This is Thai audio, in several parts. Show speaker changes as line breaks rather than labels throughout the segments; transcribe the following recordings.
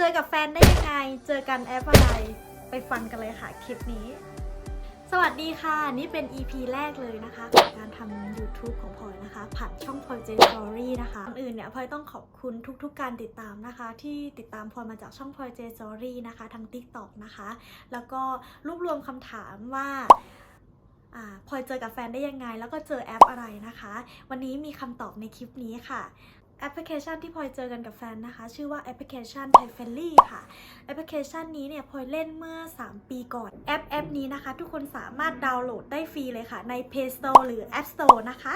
เจอกับแฟนได้ยังไง เจอกันแอปอะไร ไปฟังกันเลยค่ะคลิปนี้ สวัสดีค่ะ นี่เป็น EP แรกเลยนะคะของการทำ YouTube ของพลอยนะคะ ผ่านช่องพลอยเจสตอรี่นะคะก่อนอื่นเนี่ยพลอยต้องขอบคุณทุกๆ การติดตามนะคะ ที่ติดตามพลอยมาจากช่องพลอยเจสตอรี่นะคะทาง TikTok นะคะ แล้วก็รวบรวมคำถามว่าอ่าพลอยเจอกับแฟนได้ยังไง แล้วก็เจอแอปอะไรนะคะ วันนี้มีคำตอบในคลิปนี้ค่ะ แอปพลิเคชันที่พลอยเจอกันกับแฟนนะคะ ชื่อว่าแอปพลิเคชัน t h a i f a i l y ค่ะ แอปพลิเคชันนี้เนี่ยพลอยเล่นเมื่อ 3 ปีก่อน แอปแอปนี้นะคะ ทุกคนสามารถดาวน์โหลดได้ฟรีเลยค่ะ ใน Play Store หรือ App Store นะคะ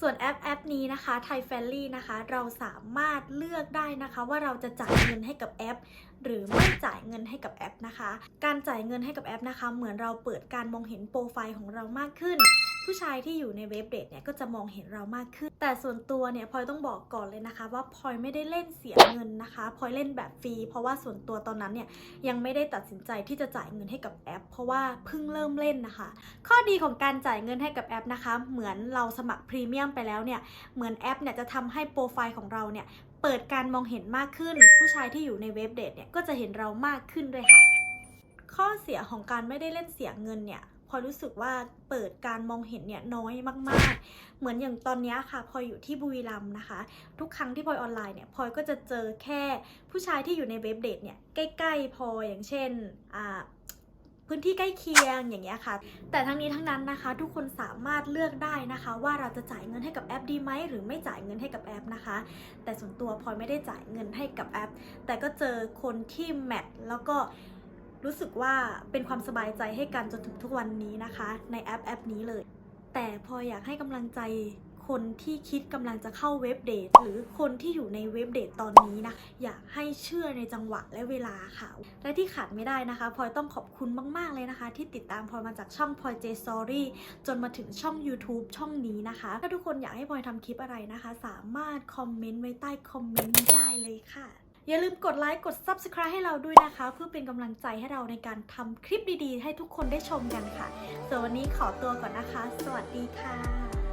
ส่วนแอปแอปนี้นะคะ Thai f a i l y นะคะ เราสามารถเลือกได้นะคะ ว่าเราจะจ่ายเงินให้กับแอป หรือไม่จ่ายเงินให้กับแอปนะคะ การจ่ายเงินให้กับแอปนะคะ เหมือนเราเปิดการมองเห็นโปรไฟล์ของเรามากขึ้น ผู้ชายที่อยู่ในเว็บเดทเนี่ยก็จะมองเห็นเรามากขึ้น แต่ส่วนตัวเนี่ยพลอยต้องบอกก่อนเลยนะคะ ว่าพลอยไม่ได้เล่นเสียเงินนะคะพลอยเล่นแบบฟรี เพราะว่าส่วนตัวตอนนั้นเนี่ยยังไม่ได้ตัดสินใจที่จะจ่ายเงินให้กับแอป เพราะว่าเพิ่งเริ่มเล่นนะคะ ข้อดีของการจ่ายเงินให้กับแอปนะคะ เหมือนเราสมัครพรีเมียมไปแล้วเนี่ยเหมือนแอปเนี่ยจะทำให้โปรไฟล์ของเราเนี่ยเปิดการมองเห็นมากขึ้น ผู้ชายที่อยู่ในเว็บเดทเนี่ยก็จะเห็นเรามากขึ้นด้วยค่ะ ข้อเสียของการไม่ได้เล่นเสียเงินเนี่ย พอรู้สึกว่าเปิดการมองเห็นเนี่ยน้อยมาก ๆ เหมือนอย่างตอนนี้ค่ะพลอยอยู่ที่บุรีรัมนะคะ ทุกครั้งที่พลอยออนไลน์เนี่ยพลอยก็จะเจอแค่ผู้ชายที่อยู่ในเว็บเดทเนี่ยใกล้ๆพลอยอย่างเช่นอ่าพื้นที่ใกล้เคียงอย่างเงี้ยค่ะ แต่ทั้งนี้ทั้งนั้นนะคะ ทุกคนสามารถเลือกได้นะคะ ว่าเราจะจ่ายเงินให้กับแอปดีไหมหรือไม่จ่ายเงินให้กับแอปนะคะ แต่ส่วนตัวพลอยไม่ได้จ่ายเงินให้กับแอป แต่ก็เจอคนที่แมทแล้วก็ รู้สึกว่าเป็นความสบายใจให้กันจนถึงทุกวันนี้นะคะ ในแอปแอปนี้เลย แต่พออยากให้กำลังใจคนที่คิดกำลังจะเข้าเว็บเดทหรือคนที่อยู่ในเว็บเดทตอนนี้นะ อยากให้เชื่อในจังหวะและเวลาค่ะ และที่ขาดไม่ได้นะคะพลอยต้องขอบคุณมาก ๆ เลยนะคะ ที่ติดตามพลอยมาจากช่องพลอยเจสอรี่จนมาถึงช่อง YouTube ช่องนี้นะคะ ถ้าทุกคนอยากให้พลอยทำคลิปอะไรนะคะ สามารถคอมเมนต์ไว้ใต้คอมเมนต์ได้เลยค่ะ อย่าลืมกดไลค์กด Subscribe ให้เราด้วยนะคะ เพื่อเป็นกำลังใจให้เราในการทำคลิปดีๆ ให้ทุกคนได้ชมกันค่ะส่วนวันนี้ขอตัวก่อนนะคะ สวัสดีค่ะ